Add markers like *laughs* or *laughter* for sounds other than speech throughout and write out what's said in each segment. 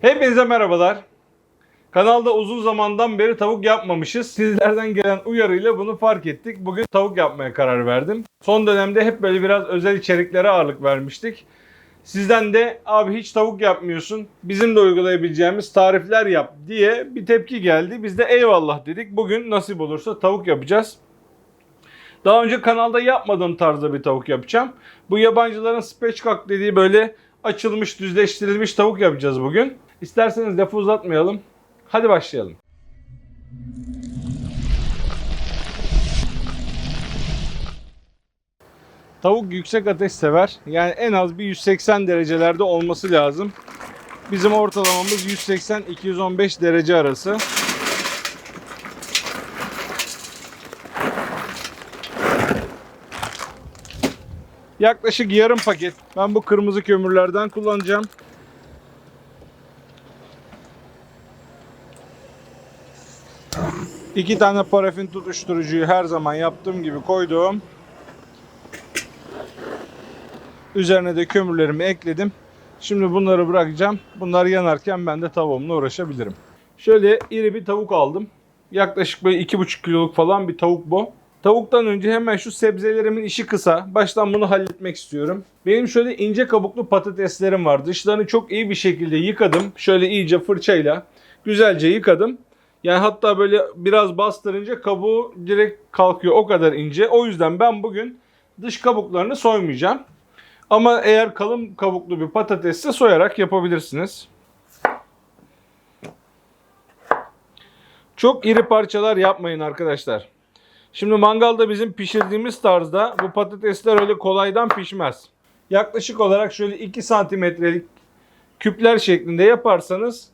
Hepinize merhabalar. Kanalda uzun zamandan beri tavuk yapmamışız. Sizlerden gelen uyarıyla bunu fark ettik. Bugün tavuk yapmaya karar verdim. Son dönemde hep böyle biraz özel içeriklere ağırlık vermiştik. Sizden de abi hiç tavuk yapmıyorsun. Bizim de uygulayabileceğimiz tarifler yap diye bir tepki geldi. Biz de eyvallah dedik. Bugün nasip olursa tavuk yapacağız. Daha önce kanalda yapmadığım tarzda bir tavuk yapacağım. Bu yabancıların spatchcock dediği böyle açılmış, düzleştirilmiş tavuk yapacağız bugün. İsterseniz lafı uzatmayalım. Hadi başlayalım. Tavuk yüksek ateş sever. Yani en az bir 180 derecelerde olması lazım. Bizim ortalamamız 180-215 derece arası. Yaklaşık yarım paket. Ben bu kırmızı kömürlerden kullanacağım. İki tane parafin tutuşturucuyu her zaman yaptığım gibi koydum. Üzerine de kömürlerimi ekledim. Şimdi bunları bırakacağım. Bunlar yanarken ben de tavuğumla uğraşabilirim. Şöyle iri bir tavuk aldım. Yaklaşık böyle 2,5 kiloluk falan bir tavuk bu. Tavuktan önce hemen şu sebzelerimin işi kısa. Baştan bunu halletmek istiyorum. Benim şöyle ince kabuklu patateslerim var. Dışlarını çok iyi bir şekilde yıkadım. Şöyle iyice fırçayla güzelce yıkadım. Yani hatta böyle biraz bastırınca kabuğu direkt kalkıyor. O kadar ince. O yüzden ben bugün dış kabuklarını soymayacağım. Ama eğer kalın kabuklu bir patatesse soyarak yapabilirsiniz. Çok iri parçalar yapmayın arkadaşlar. Şimdi mangalda bizim pişirdiğimiz tarzda bu patatesler öyle kolaydan pişmez. Yaklaşık olarak şöyle 2 santimetrelik küpler şeklinde yaparsanız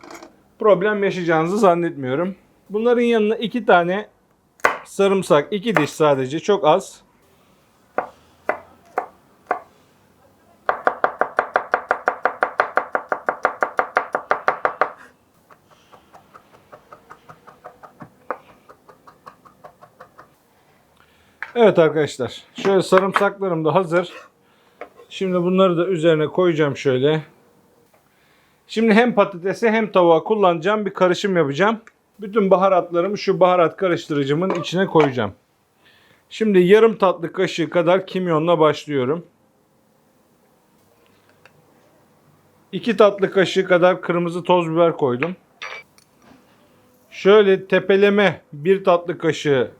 problem yaşayacağınızı zannetmiyorum. Bunların yanına 2 tane sarımsak, 2 diş sadece çok az. Evet arkadaşlar. Şöyle sarımsaklarım da hazır. Şimdi bunları da üzerine koyacağım şöyle. Şimdi hem patatese hem tavuğa kullanacağım bir karışım yapacağım. Bütün baharatlarımı şu baharat karıştırıcımın içine koyacağım. Şimdi yarım tatlı kaşığı kadar kimyonla başlıyorum. 2 tatlı kaşığı kadar kırmızı toz biber koydum. Şöyle tepeleme 1 tatlı kaşığı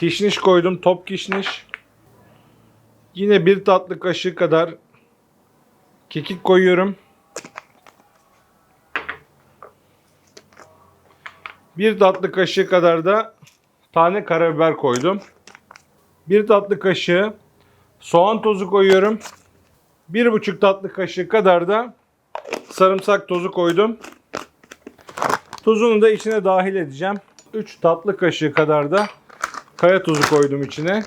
Kişniş koydum. Top kişniş. Yine bir tatlı kaşığı kadar kekik koyuyorum. Bir tatlı kaşığı kadar da tane karabiber koydum. Bir tatlı kaşığı soğan tozu koyuyorum. Bir buçuk tatlı kaşığı kadar da sarımsak tozu koydum. Tuzunu da içine dahil edeceğim. 3 tatlı kaşığı kadar da Kaya tuzu koydum içine.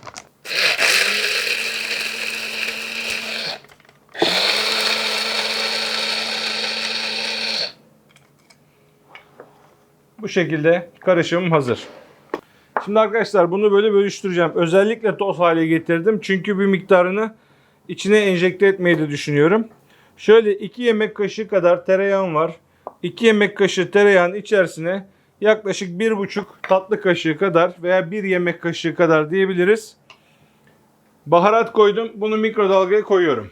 Bu şekilde karışımım hazır. Şimdi arkadaşlar bunu böyle bölüştüreceğim. Özellikle toz hale getirdim. Çünkü bir miktarını içine enjekte etmeyi de düşünüyorum. Şöyle 2 yemek kaşığı kadar tereyağım var. 2 yemek kaşığı tereyağın içerisine yaklaşık bir buçuk tatlı kaşığı kadar veya bir yemek kaşığı kadar diyebiliriz. Baharat koydum. Bunu mikrodalgaya koyuyorum.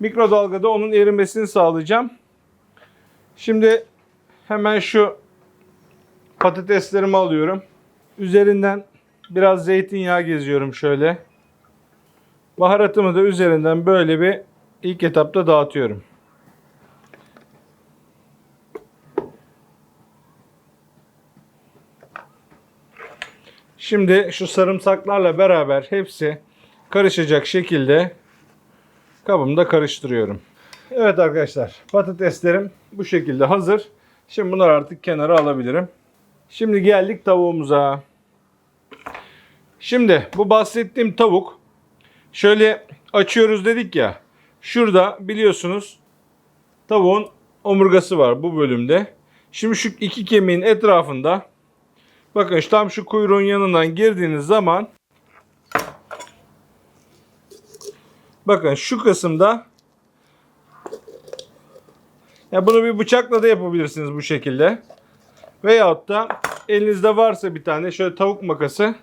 Mikrodalgada onun erimesini sağlayacağım. Şimdi hemen şu patateslerimi alıyorum. Üzerinden biraz zeytinyağı geziyorum şöyle. Baharatımı da üzerinden böyle bir ilk etapta dağıtıyorum. Şimdi şu sarımsaklarla beraber hepsi karışacak şekilde kabımda karıştırıyorum. Evet arkadaşlar patateslerim bu şekilde hazır. Şimdi bunları artık kenara alabilirim. Şimdi geldik tavuğumuza. Şimdi bu bahsettiğim tavuk şöyle açıyoruz dedik ya. Şurada biliyorsunuz tavuğun omurgası var bu bölümde. Şimdi şu iki kemiğin etrafında Bakın tam şu kuyruğun yanından girdiğiniz zaman bakın şu kısımda Ya bunu bir bıçakla da yapabilirsiniz bu şekilde. Veyahut da elinizde varsa bir tane şöyle tavuk makası.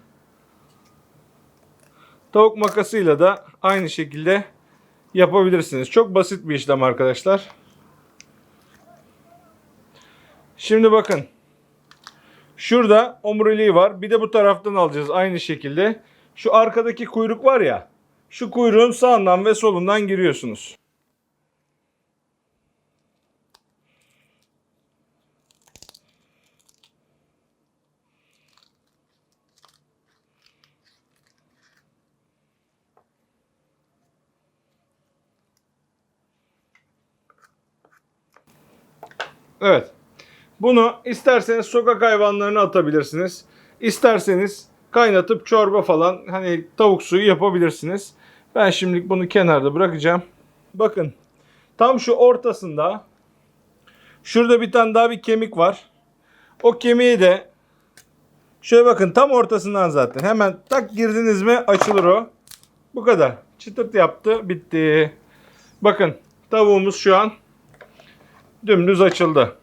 Tavuk makasıyla da aynı şekilde yapabilirsiniz. Çok basit bir işlem arkadaşlar. Şimdi bakın. Şurada omuriliği var. Bir de bu taraftan alacağız aynı şekilde. Şu arkadaki kuyruk var ya. Şu kuyruğun sağından ve solundan giriyorsunuz. Evet. Bunu isterseniz sokak hayvanlarına atabilirsiniz. İsterseniz kaynatıp çorba falan hani tavuk suyu yapabilirsiniz. Ben şimdilik bunu kenarda bırakacağım. Bakın tam şu ortasında şurada bir tane daha bir kemik var. O kemiği de şöyle bakın tam ortasından zaten hemen tak girdiniz mi açılır o. Bu kadar. Çıtırt yaptı bitti. Bakın tavuğumuz şu an dümdüz açıldı.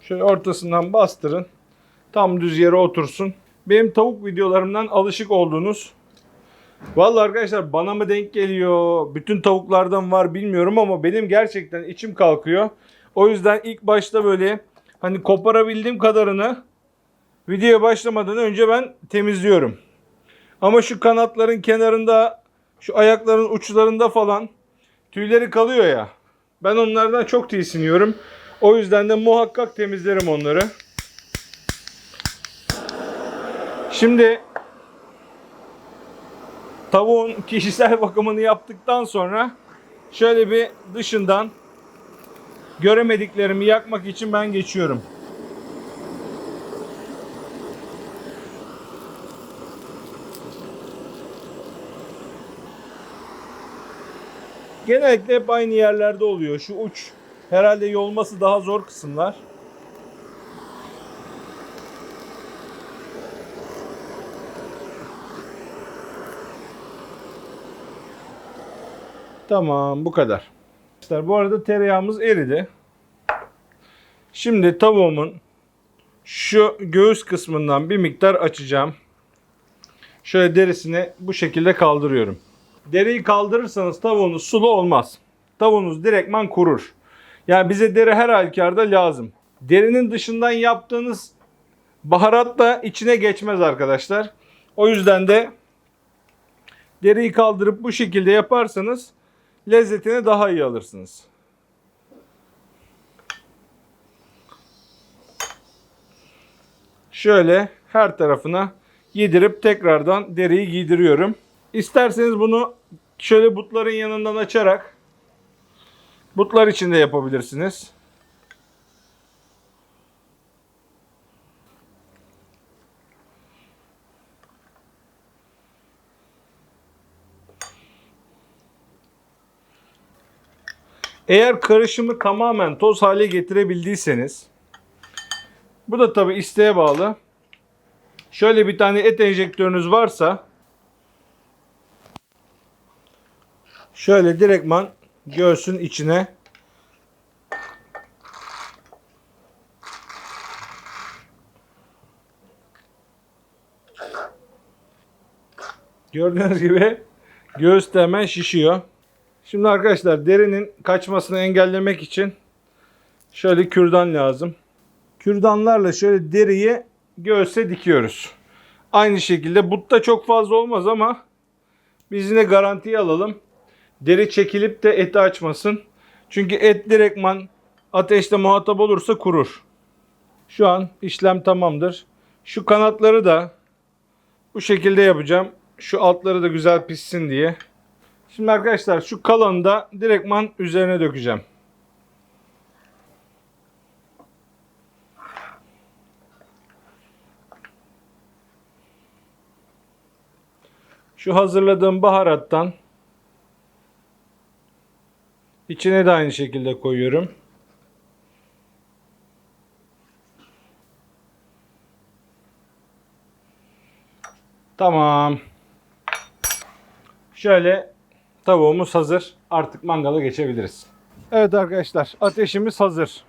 Şöyle ortasından bastırın. Tam düz yere otursun. Benim tavuk videolarımdan alışık olduğunuz Vallahi arkadaşlar bana mı denk geliyor? Bütün tavuklardan var bilmiyorum ama benim gerçekten içim kalkıyor. O yüzden ilk başta böyle hani koparabildiğim kadarını videoya başlamadan önce ben temizliyorum. Ama şu kanatların kenarında, şu ayakların uçlarında falan tüyleri kalıyor ya. Ben onlardan çok tiksiniyorum. O yüzden de muhakkak temizlerim onları. Şimdi tavuğun *laughs* kişisel bakımını yaptıktan sonra şöyle bir dışından göremediklerimi yakmak için ben geçiyorum. Genellikle hep aynı yerlerde oluyor. Şu uç herhalde yolması daha zor kısımlar. Tamam bu kadar. Arkadaşlar bu arada tereyağımız eridi. Şimdi tavuğumun şu göğüs kısmından bir miktar açacağım. Şöyle derisini bu şekilde kaldırıyorum. Deriyi kaldırırsanız tavuğunuz sulu olmaz. Tavuğunuz direktman kurur. Yani bize deri her halükarda lazım. Derinin dışından yaptığınız baharat da içine geçmez arkadaşlar. O yüzden de deriyi kaldırıp bu şekilde yaparsanız lezzetini daha iyi alırsınız. Şöyle her tarafına yedirip tekrardan deriyi giydiriyorum. İsterseniz bunu şöyle butların yanından açarak butlar için de yapabilirsiniz. Eğer karışımı tamamen toz hale getirebildiyseniz bu da tabi isteğe bağlı. Şöyle bir tane et enjektörünüz varsa şöyle direktman göğsün içine Gördüğünüz gibi göğüs hemen şişiyor. Şimdi arkadaşlar derinin kaçmasını engellemek için şöyle kürdan lazım. Kürdanlarla şöyle deriyi göğse dikiyoruz. Aynı şekilde butta çok fazla olmaz ama biz yine garantiye alalım. Deri çekilip de eti açmasın. Çünkü et direktman ateşte muhatap olursa kurur. Şu an işlem tamamdır. Şu kanatları da bu şekilde yapacağım. Şu altları da güzel pişsin diye. Şimdi arkadaşlar şu kalanı da direktman üzerine dökeceğim. Şu hazırladığım baharattan içine de aynı şekilde koyuyorum. Tamam. Şöyle tavuğumuz hazır. Artık mangala geçebiliriz. Evet arkadaşlar ateşimiz hazır.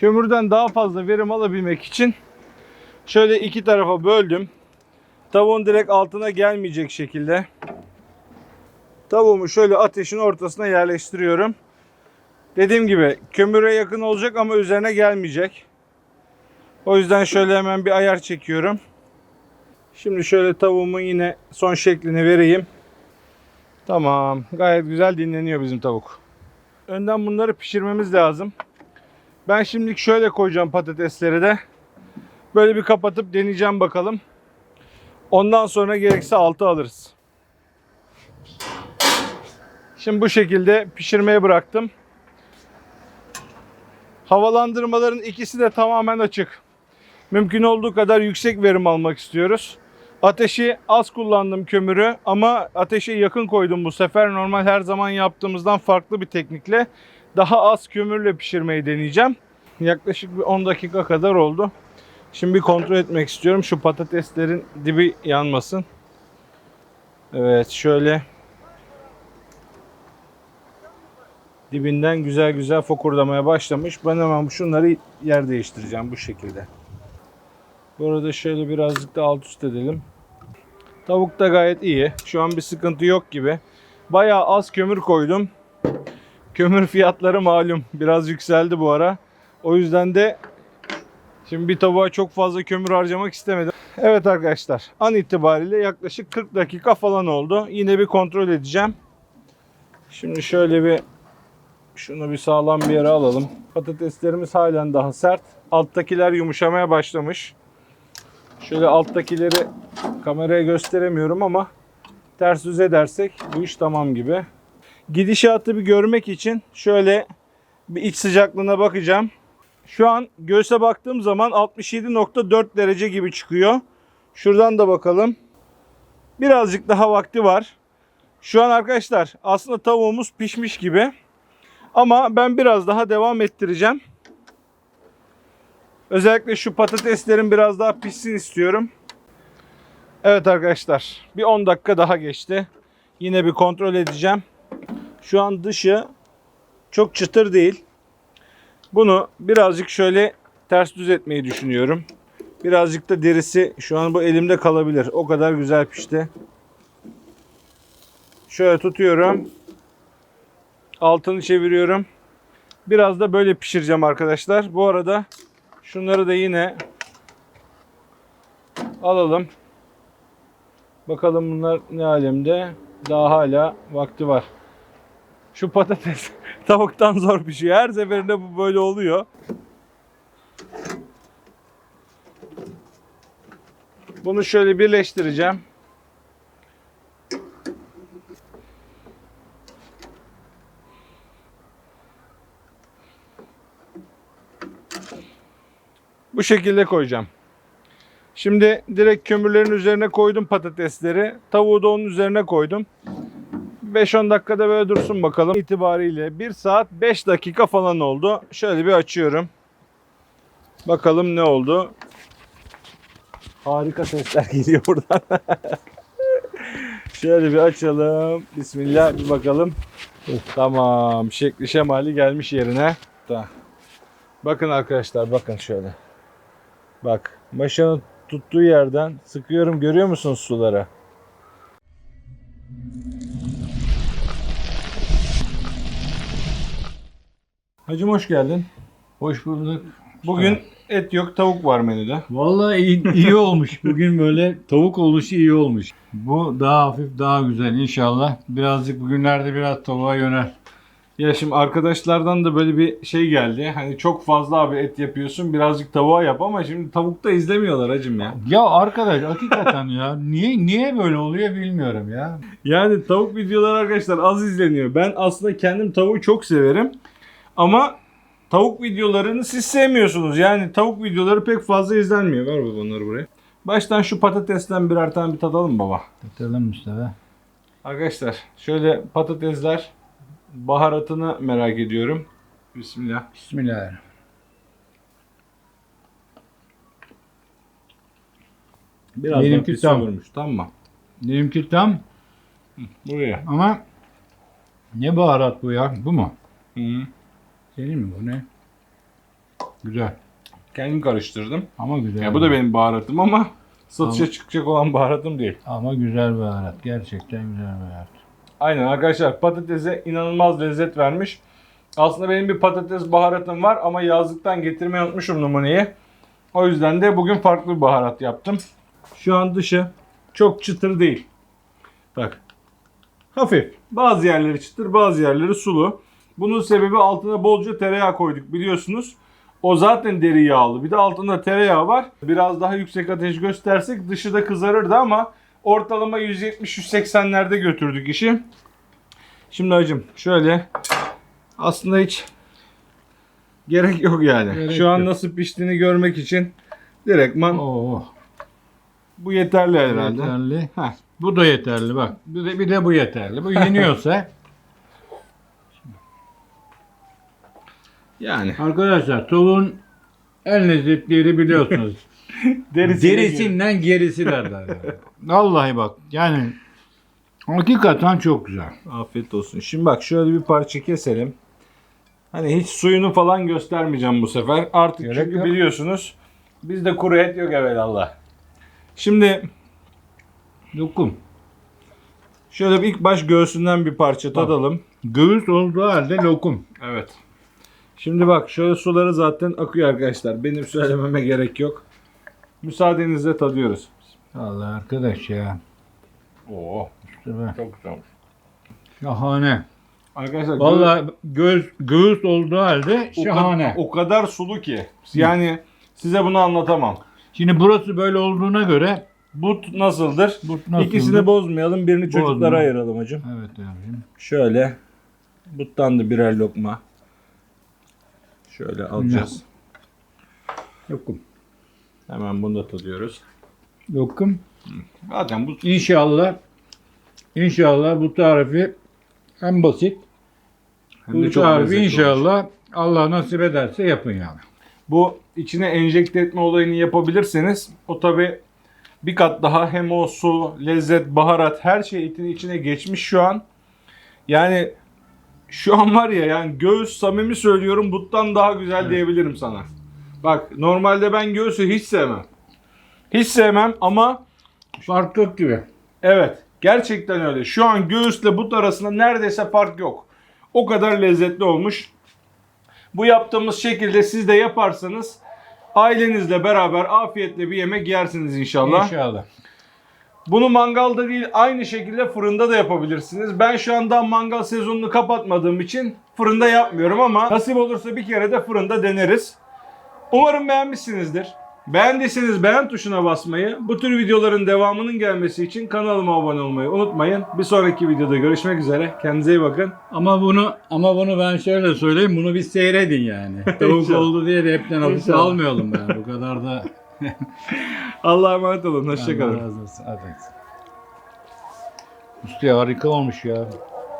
Kömürden daha fazla verim alabilmek için şöyle iki tarafa böldüm. Tavuğun direkt altına gelmeyecek şekilde tavuğumu şöyle ateşin ortasına yerleştiriyorum. Dediğim gibi kömüre yakın olacak ama üzerine gelmeyecek. O yüzden şöyle hemen bir ayar çekiyorum. Şimdi şöyle tavuğumun yine son şeklini vereyim. Tamam. Gayet güzel dinleniyor bizim tavuk. Önden bunları pişirmemiz lazım. Ben şimdilik şöyle koyacağım patatesleri de. Böyle bir kapatıp deneyeceğim bakalım. Ondan sonra gerekse altı alırız. Şimdi bu şekilde pişirmeye bıraktım. Havalandırmaların ikisi de tamamen açık. Mümkün olduğu kadar yüksek verim almak istiyoruz. Ateşi az kullandım kömürü ama ateşe yakın koydum bu sefer. Normal her zaman yaptığımızdan farklı bir teknikle daha az kömürle pişirmeyi deneyeceğim. Yaklaşık bir 10 dakika kadar oldu. Şimdi bir kontrol etmek istiyorum. Şu patateslerin dibi yanmasın. Evet şöyle dibinden güzel güzel fokurdamaya başlamış. Ben hemen şunları yer değiştireceğim bu şekilde. Bu arada şöyle birazcık da alt üst edelim. Tavuk da gayet iyi. Şu an bir sıkıntı yok gibi. Bayağı az kömür koydum. Kömür fiyatları malum biraz yükseldi bu ara. O yüzden de şimdi bir tavuğa çok fazla kömür harcamak istemedim. Evet arkadaşlar an itibariyle yaklaşık 40 dakika falan oldu. Yine bir kontrol edeceğim. Şimdi şöyle bir şunu bir sağlam bir yere alalım. Patateslerimiz halen daha sert. Alttakiler yumuşamaya başlamış. Şöyle alttakileri kameraya gösteremiyorum ama ters düz edersek bu iş tamam gibi. Gidişatı bir görmek için şöyle bir iç sıcaklığına bakacağım. Şu an göğse baktığım zaman 67.4 derece gibi çıkıyor. Şuradan da bakalım. Birazcık daha vakti var. Şu an arkadaşlar aslında tavuğumuz pişmiş gibi. Ama ben biraz daha devam ettireceğim. Özellikle şu patateslerin biraz daha pişsin istiyorum. Evet arkadaşlar bir 10 dakika daha geçti. Yine bir kontrol edeceğim. Şu an dışı çok çıtır değil. Bunu birazcık şöyle ters düz etmeyi düşünüyorum. Birazcık da derisi şu an bu elimde kalabilir. O kadar güzel pişti. Şöyle tutuyorum. Altını çeviriyorum. Biraz da böyle pişireceğim arkadaşlar. Bu arada şunları da yine alalım. Bakalım bunlar ne alemde. Daha hala vakti var. Şu patates *laughs* tavuktan zor pişiyor. Her seferinde bu böyle oluyor. Bunu şöyle birleştireceğim. Bu şekilde koyacağım. Şimdi direkt kömürlerin üzerine koydum patatesleri. Tavuğu da onun üzerine koydum. 5-10 dakikada böyle dursun bakalım. İtibariyle 1 saat 5 dakika falan oldu. Şöyle bir açıyorum. Bakalım ne oldu. Harika sesler *laughs* geliyor buradan. *laughs* Şöyle bir açalım. Bismillah bir bakalım. Tamam. Şekli şemali gelmiş yerine. Da. Bakın arkadaşlar bakın şöyle. Bak maşanın tuttuğu yerden sıkıyorum görüyor musunuz sulara? Hacım hoş geldin. Hoş bulduk. Bugün et yok tavuk var menüde. Vallahi iyi, iyi olmuş. Bugün böyle tavuk oluşu iyi olmuş. Bu daha hafif, daha güzel inşallah. Birazcık bugünlerde biraz tavuğa yönel. Ya şimdi arkadaşlardan da böyle bir şey geldi. Hani çok fazla abi et yapıyorsun birazcık tavuğa yap ama şimdi tavukta izlemiyorlar hacım ya. Ya arkadaş hakikaten ya niye niye böyle oluyor bilmiyorum ya. Yani tavuk videoları arkadaşlar az izleniyor. Ben aslında kendim tavuğu çok severim. Ama tavuk videolarını siz sevmiyorsunuz. Yani tavuk videoları pek fazla izlenmiyor. Ver baba onları buraya. Baştan şu patatesten birer tane bir tadalım baba. Bakalım Mustafa. Arkadaşlar şöyle patatesler baharatını merak ediyorum. Bismillah. Bismillahirrahmanirrahim. Biraz Benimki tam. olurmuş. Tamam. Benimki tam Buraya. ama ne baharat bu ya? Bu mu? Hı. Senin mi bu ne? Güzel. Kendim karıştırdım. Ama güzel. Ya bu da benim baharatım ama *laughs* satışa Tamam. çıkacak olan baharatım değil. Ama güzel baharat. Gerçekten güzel baharat. Aynen arkadaşlar patatese inanılmaz lezzet vermiş. Aslında benim bir patates baharatım var ama yazlıktan getirmeyi unutmuşum numuneyi. O yüzden de bugün farklı bir baharat yaptım. Şu an dışı çok çıtır değil. Bak. Hafif. Bazı yerleri çıtır bazı yerleri sulu. Bunun sebebi altına bolca tereyağı koyduk biliyorsunuz. O zaten deri yağlı. Bir de altında tereyağı var. Biraz daha yüksek ateş göstersek dışı da kızarırdı ama ortalama 170-180'lerde götürdük işi. Şimdi hacım şöyle aslında hiç gerek yok yani. Gerek Şu an yok. nasıl piştiğini görmek için direktman Oo. bu yeterli herhalde. Yeterli. Heh. Bu da yeterli bak. Bir de, bir de bu yeterli. Bu yeniyorsa *laughs* Yani arkadaşlar tavuğun en lezzetli yeri biliyorsunuz. *laughs* Derisinden gerisi derler. yani. Vallahi bak yani hakikaten çok güzel. Afiyet olsun. Şimdi bak şöyle bir parça keselim. Hani hiç suyunu falan göstermeyeceğim bu sefer. Artık Gerek çünkü yok. biliyorsunuz bizde kuru et yok evvelallah. Şimdi Lokum. şöyle bir ilk baş göğsünden bir parça tadalım. Göğüs olduğu halde lokum. Evet. Şimdi bak şöyle suları zaten akıyor arkadaşlar. Benim söylememe gerek yok. Müsaadenizle tadıyoruz. Allah arkadaş ya. Oo, İşte be. çok güzelmiş. Şahane. Arkadaşlar Vallahi göğüs, göğüs olduğu halde o, şahane. kadar, o kadar sulu ki. Yani size bunu anlatamam. Şimdi burası böyle olduğuna göre But nasıldır? bu nasıl? İkisini bozmayalım. Birini Bozma. çocuklara ayıralım hacım. Evet abicim. Şöyle. Buttan da birer lokma. Şöyle alacağız. Lokum. Hemen bunu da tadıyoruz. Lokum. Zaten bu İnşallah inşallah bu tarifi en basit. hem de Bu çok tarifi lezzetli olmuş. inşallah Allah nasip ederse yapın yani. Bu içine enjekte etme olayını yapabilirseniz o tabi bir kat daha hem o su, lezzet, baharat her şey etin içine geçmiş şu an. Yani şu an var ya yani göğüs samimi söylüyorum buttan daha güzel diyebilirim sana. Bak normalde ben göğsü hiç sevmem. Hiç sevmem ama Fark yok gibi. evet gerçekten öyle. Şu an göğüsle but arasında neredeyse fark yok. O kadar lezzetli olmuş. Bu yaptığımız şekilde siz de yaparsanız ailenizle beraber afiyetle bir yemek yersiniz inşallah. İnşallah. Bunu mangalda değil aynı şekilde fırında da yapabilirsiniz. Ben şu anda mangal sezonunu kapatmadığım için fırında yapmıyorum ama nasip olursa bir kere de fırında deneriz. Umarım beğenmişsinizdir. Beğendiyseniz beğen tuşuna basmayı, bu tür videoların devamının gelmesi için kanalıma abone olmayı unutmayın. Bir sonraki videoda görüşmek üzere. Kendinize iyi bakın. Ama bunu ama bunu ben şöyle söyleyeyim. Bunu bir seyredin yani. *laughs* Tavuk oldu diye de hepten İnşallah. almayalım yani. Bu kadar da. *laughs* *laughs* Allah'a emanet olun. Allah Hoşçakalın. razı olsun. Hadi. Üstü harika olmuş ya.